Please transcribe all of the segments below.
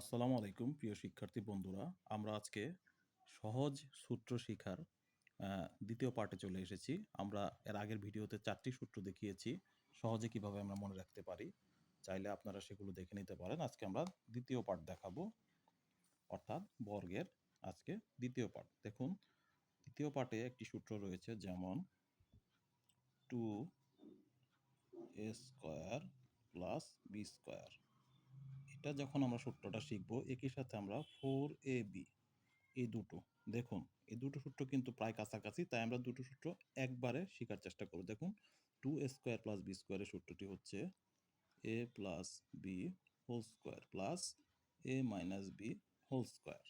আসসালামু আলাইকুম, প্রিয় শিক্ষার্থী বন্ধুরা। আমরা আজকে সহজ সূত্র শিখার দ্বিতীয় পার্টে চলে এসেছি। আমরা এর আগের ভিডিওতে চারটি সূত্র দেখিয়েছি, সহজে কীভাবে আমরা মনে রাখতে পারি। চাইলে আপনারা সেগুলো দেখে নিতে পারেন। আজকে আমরা দ্বিতীয় পার্ট দেখাবো, অর্থাৎ বর্গের আজকে দ্বিতীয় পার্ট দেখুন, দ্বিতীয় পার্টে একটি সূত্র রয়েছে যেমন two a square plus b square এটা যখন আমরা সূত্রটা শিখব, একই সাথে আমরা ফোর এ বি এই দুটো। দেখুন এই দুটো সূত্র কিন্তু প্রায় কাছাকাছি, তাই আমরা দুটো সূত্র একবারে শেখার চেষ্টা করব। দেখুন two a square plus b স্কোয়ারের সূত্রটি হচ্ছে a plus b whole square plus a minus b whole square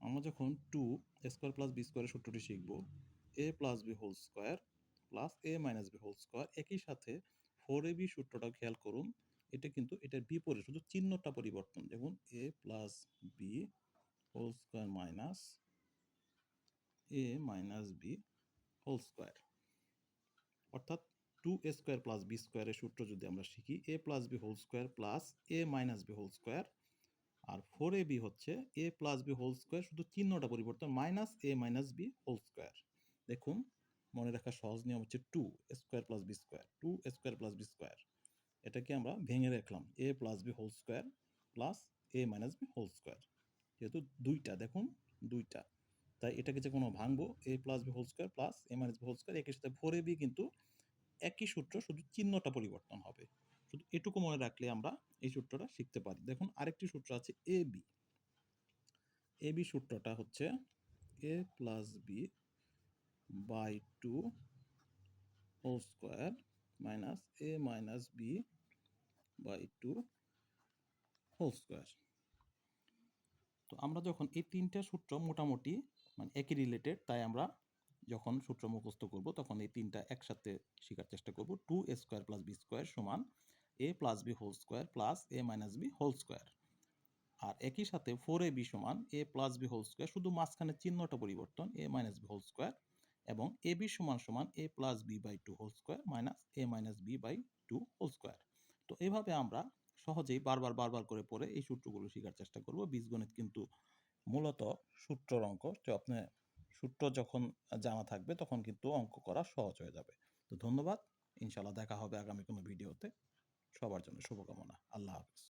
আমরা যখন টু স্কোয়ার প্লাস বি স্কোয়ারের সূত্রটি শিখব a plus b whole square plus a minus b whole square একই সাথে ফোর এ বি সূত্রটাও খেয়াল করুন এটা কিন্তু এটার বিপরীত, শুধু চিহ্নটা পরিবর্তন। দেখুন a plus b whole square minus a minus b whole square অর্থাৎ two a square plus b স্কোয়ারের সূত্র যদি আমরা শিখি a plus b whole square plus a minus b whole square R four a b হচ্ছে a plus b whole square শুধু চিহ্নটা পরিবর্তন minus a minus b whole square দেখুন, মনে রাখার সহজ নিয়ম হচ্ছে two square plus b square two square plus b square এটাকে আমরা ভেঙে রাখলাম। A plus b whole square plus a minus b whole square যেহেতু দুইটা, দেখুন, দুইটা। তাই এটাকে যে কোনো ভাঙবো a plus b whole square plus a minus b whole square একই সাথে ফোর এ বি কিন্তু একই সূত্র শুধু চিহ্নটা পরিবর্তন হবে। শুধু এটুকু মনে রাখলে আমরা এই সূত্রটা শিখতে পারি। দেখুন, আরেকটি সূত্র আছে এ বি এ বি সূত্রটা হচ্ছে a plus b by two whole square minus a minus b by two whole square তো আমরা যখন এই তিনটা সূত্র মোটামুটি মানে একই রিলেটেড তাই আমরা যখন সূত্র মুখস্থ করব, তখন এই তিনটা একসাথে শেখার চেষ্টা করব। Two a square plus b square সমান a plus b whole square plus a minus b whole square আর একই সাথে ফোর এ বি সমান a plus b whole square শুধু মাঝখানে চিহ্নটা পরিবর্তন a minus b whole square এবং এ বি সমান সমান a plus b by two whole square minus a minus b by two whole square. তো এভাবে আমরা সহজেই বারবার বারবার করে পড়ে এই সূত্রগুলো শেখার চেষ্টা করব। বীজগণিত কিন্তু মূলত সূত্রর অঙ্ক। আপনি সূত্র যখন জানা থাকবে তখন কিন্তু অঙ্ক করা সহজ হয়ে যাবে। তো ধন্যবাদ। ইনশাল্লাহ দেখা হবে আগামী কোনো ভিডিওতে। সবার জন্য শুভকামনা। আল্লাহ হাফিজ।